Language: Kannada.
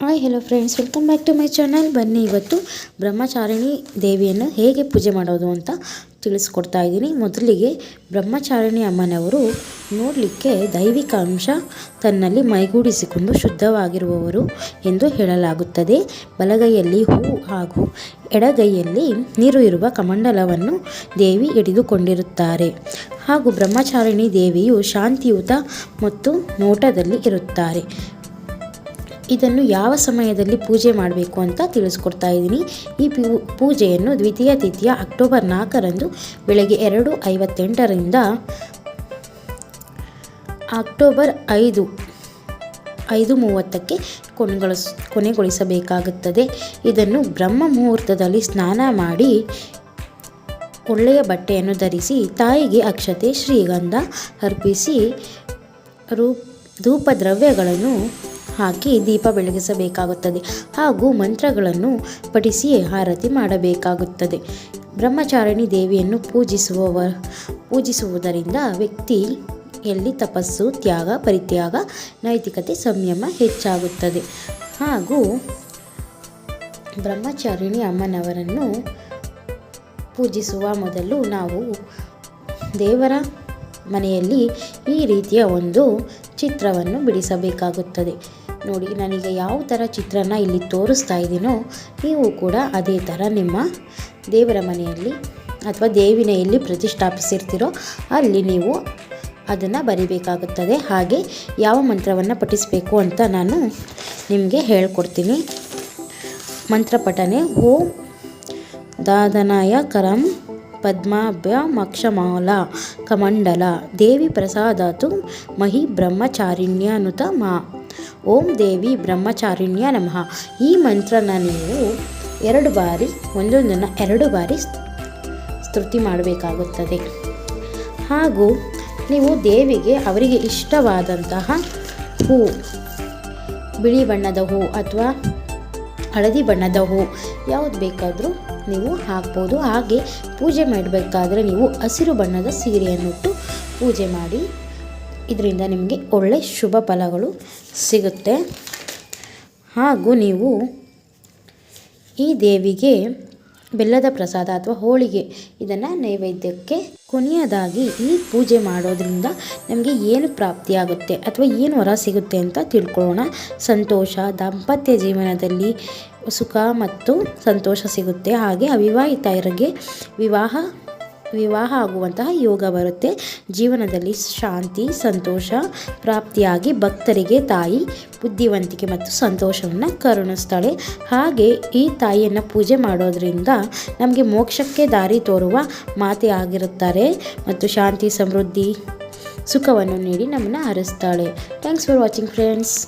Hi hello friends welcome back to my channel ಬನ್ನಿ ಇವತ್ತು ಬ್ರಹ್ಮಚಾರಿಣಿ ದೇವಿಯನ್ನು ಹೇಗೆ ಪೂಜೆ ಮಾಡೋದು ಅಂತ ತಿಳಿಸ್ಕೊಡ್ತಾ ಇದ್ದೀನಿ. ಮೊದಲಿಗೆ ಬ್ರಹ್ಮಚಾರಿಣಿ ಅಮ್ಮನವರು ನೋಡಲಿಕ್ಕೆ ದೈವಿಕ ಅಂಶ ತನ್ನಲ್ಲಿ ಮೈಗೂಡಿಸಿಕೊಂಡು ಶುದ್ಧವಾಗಿರುವವರು ಎಂದು ಹೇಳಲಾಗುತ್ತದೆ. ಬಲಗೈಯಲ್ಲಿ ಹೂ ಹಾಗೂ ಎಡಗೈಯಲ್ಲಿ ನೀರು ಇರುವ ಕಮಂಡಲವನ್ನು ದೇವಿ ಹಿಡಿದುಕೊಂಡಿರುತ್ತಾರೆ. ಹಾಗೂ ಬ್ರಹ್ಮಚಾರಿಣಿ ದೇವಿಯು ಶಾಂತಿಯುತ ಮತ್ತು ನೋಟದಲ್ಲಿ ಇರುತ್ತಾರೆ. ಇದನ್ನು ಯಾವ ಸಮಯದಲ್ಲಿ ಪೂಜೆ ಮಾಡಬೇಕು ಅಂತ ತಿಳಿಸ್ಕೊಡ್ತಾ ಇದ್ದೀನಿ. ಈ ಪೂಜೆಯನ್ನು ದ್ವಿತೀಯ ತಿಥಿಯ ಅಕ್ಟೋಬರ್ ನಾಲ್ಕರಂದು ಬೆಳಗ್ಗೆ ಎರಡು ಐವತ್ತೆಂಟರಿಂದ ಅಕ್ಟೋಬರ್ ಐದು ಐದು ಮೂವತ್ತಕ್ಕೆ ಕೊನೆಗೊಳಿಸ್, ಕೊನೆಗೊಳಿಸಬೇಕಾಗುತ್ತದೆ. ಇದನ್ನು ಬ್ರಹ್ಮ ಮುಹೂರ್ತದಲ್ಲಿ ಸ್ನಾನ ಮಾಡಿ ಒಳ್ಳೆಯ ಬಟ್ಟೆಯನ್ನು ಧರಿಸಿ ತಾಯಿಗೆ ಅಕ್ಷತೆ ಶ್ರೀಗಂಧ ಅರ್ಪಿಸಿ ರೂಪ ಧೂಪ ದ್ರವ್ಯಗಳನ್ನು ಹಾಕಿ ದೀಪ ಬೆಳಗಿಸಬೇಕಾಗುತ್ತದೆ ಹಾಗೂ ಮಂತ್ರಗಳನ್ನು ಪಠಿಸಿ ಆರತಿ ಮಾಡಬೇಕಾಗುತ್ತದೆ. ಬ್ರಹ್ಮಚಾರಿಣಿ ದೇವಿಯನ್ನು ಪೂಜಿಸುವವ, ಪೂಜಿಸುವುದರಿಂದ ವ್ಯಕ್ತಿ ಎಲ್ಲಿ ತಪಸ್ಸು, ತ್ಯಾಗ, ಪರಿತ್ಯಾಗ, ನೈತಿಕತೆ, ಸಂಯಮ ಹೆಚ್ಚಾಗುತ್ತದೆ. ಹಾಗೂ ಬ್ರಹ್ಮಚಾರಿಣಿ ಅಮ್ಮನವರನ್ನು ಪೂಜಿಸುವ ಮೊದಲು ನಾವು ದೇವರ ಮನೆಯಲ್ಲಿ ಈ ರೀತಿಯ ಒಂದು ಚಿತ್ರವನ್ನು ಬಿಡಿಸಬೇಕಾಗುತ್ತದೆ. ನೋಡಿ ನನಗೆ ಯಾವ ಥರ ಚಿತ್ರನ ಇಲ್ಲಿ ತೋರಿಸ್ತಾ ಇದ್ದೀನೋ, ನೀವು ಕೂಡ ಅದೇ ಥರ ನಿಮ್ಮ ದೇವರ ಮನೆಯಲ್ಲಿ ಅಥವಾ ದೇವಿನ ಎಲ್ಲಿ ಪ್ರತಿಷ್ಠಾಪಿಸಿರ್ತೀರೋ, ಅಲ್ಲಿ ನೀವು ಅದನ್ನು ಬರಿಬೇಕಾಗುತ್ತದೆ. ಹಾಗೆ ಯಾವ ಮಂತ್ರವನ್ನು ಪಠಿಸಬೇಕು ಅಂತ ನಾನು ನಿಮಗೆ ಹೇಳ್ಕೊಡ್ತೀನಿ. ಮಂತ್ರ ಪಠನೆ ಓಂ ದಾದನಾಯ ಕರಂ ಪದ್ಮಾಭ್ಯ ಮಕ್ಷಮಾಲ ಕಮಂಡಲ ದೇವಿ ಪ್ರಸಾದಾತು ಮಹಿ ಬ್ರಹ್ಮಚಾರಿಣ್ಯನುತ ಮಾ ಓಂ ದೇವಿ ಬ್ರಹ್ಮಚಾರಿಣ್ಯ ನಮಃ ಈ ಮಂತ್ರನ ನೀವು ಎರಡು ಬಾರಿ, ಒಂದೊಂದನ್ನು ಎರಡು ಬಾರಿ ಸ್ತುತಿ ಮಾಡಬೇಕಾಗುತ್ತದೆ. ಹಾಗೂ ನೀವು ದೇವಿಗೆ ಅವರಿಗೆ ಇಷ್ಟವಾದಂತಹ ಹೂ, ಬಿಳಿ ಬಣ್ಣದ ಹೂ ಅಥವಾ ಹಳದಿ ಬಣ್ಣದ ಹೂ. ಯಾವುದು ಬೇಕಾದರೂ ನೀವು ಹಾಕ್ಬೋದು. ಹಾಗೆ ಪೂಜೆ ಮಾಡಬೇಕಾದ್ರೆ ನೀವು ಹಸಿರು ಬಣ್ಣದ ಸೀರೆಯನ್ನುಟ್ಟು ಪೂಜೆ ಮಾಡಿ, ಇದರಿಂದ ನಿಮಗೆ ಒಳ್ಳೆ ಶುಭ ಫಲಗಳು ಸಿಗುತ್ತೆ. ಹಾಗೂ ನೀವು ಈ ದೇವಿಗೆ ಬೆಲ್ಲದ ಪ್ರಸಾದ ಅಥವಾ ಹೋಳಿಗೆ. ಇದನ್ನು ನೈವೇದ್ಯಕ್ಕೆ ಕೊನೆಯದಾಗಿ ಈ ಪೂಜೆ ಮಾಡೋದ್ರಿಂದ ನಮಗೆ ಏನು ಪ್ರಾಪ್ತಿಯಾಗುತ್ತೆ ಅಥವಾ ಏನು ವರ ಸಿಗುತ್ತೆ ಅಂತ ತಿಳ್ಕೊಳ್ಳೋಣ. ಸಂತೋಷ, ದಾಂಪತ್ಯ ಜೀವನದಲ್ಲಿ ಸುಖ ಮತ್ತು ಸಂತೋಷ ಸಿಗುತ್ತೆ. ಹಾಗೆ ಅವಿವಾಹಿತರಿಗೆ ವಿವಾಹ ವಿವಾಹ ಆಗುವಂತಹ ಯೋಗ ಬರುತ್ತೆ. ಜೀವನದಲ್ಲಿ ಶಾಂತಿ, ಸಂತೋಷ, ಪ್ರಾಪ್ತಿಯಾಗಿ ಭಕ್ತರಿಗೆ ತಾಯಿ, ಬುದ್ಧಿವಂತಿಕೆ ಮತ್ತು ಸಂತೋಷವನ್ನು ಕರುಣಿಸ್ತಾಳೆ. ಹಾಗೆ ಈ ತಾಯಿಯನ್ನು ಪೂಜೆ ಮಾಡೋದರಿಂದ ನಮಗೆ ಮೋಕ್ಷಕ್ಕೆ ದಾರಿ ತೋರುವ ಮಾತೆ ಆಗಿರುತ್ತಾರೆ ಮತ್ತು ಶಾಂತಿ, ಸಮೃದ್ಧಿ, ಸುಖವನ್ನು ನೀಡಿ ನಮ್ಮನ್ನು ಹರಿಸ್ತಾಳೆ. Thanks for watching friends